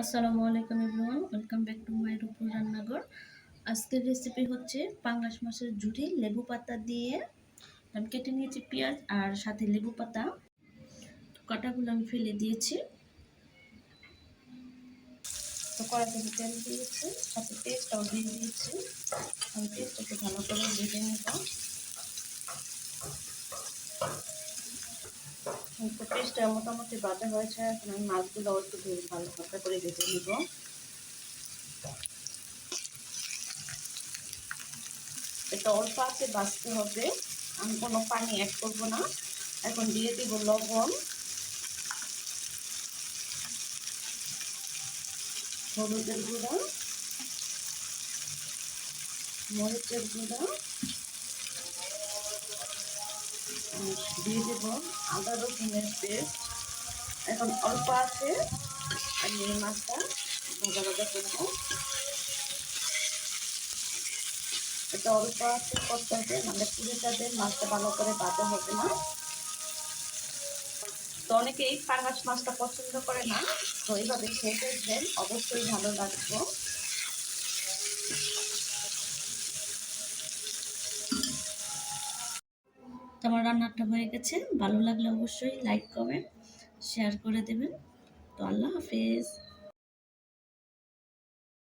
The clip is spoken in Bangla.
আসসালামু আলাইকুম everyone, welcome back to my রূপুর রান্নাঘর। আজকের রেসিপি হচ্ছে পাঙ্গাস মাছের ঝুড়ি লেবু পাতা দিয়ে। আমি কেটে নিয়েছি পেঁয়াজ আর সাথে লেবু পাতা। কাটাগুলো আমি ফেলে দিয়েছি। তো কড়াতে তেল দিয়েছি, সাথে পেস্টটাও দিয়ে দিয়েছি। আমি পেস্টটাকে ভালো করে ভেজে নেব। তো পেস্টটা মোটামুটি বাটা হয়েছে, এখন আমি মাছগুলো একটু ভালো হালকা করে ভেজে নিব। এটা অল্প আছে, বাঁচতে হবে। আমি কোনো পানি অ্যাড করব না। এখন দিয়ে দিব লবণ। হলুদের গুঁড়া। মরিচের গুঁড়া। দিয়ে দেবো আদা, রসুনের পেস্ট। এখন অল্প আছে আমি এই মাছটা ভাজা ভাজা করব। এটা অল্প আছে করতে হবে মানে পুরোটাতে মাছটা ভালো করে ভাজা হবে না। তো অনেকে এই পাঙ্গাস মাছটা পছন্দ করে না, তো এইভাবে খেয়ে দেখবেন, অবশ্যই ভালো লাগবে। তো আমার রান্নাটা হয়ে গেছে। ভালো লাগলে অবশ্যই লাইক কমেন্ট শেয়ার করে দেবেন। তো আল্লাহ হাফেজ।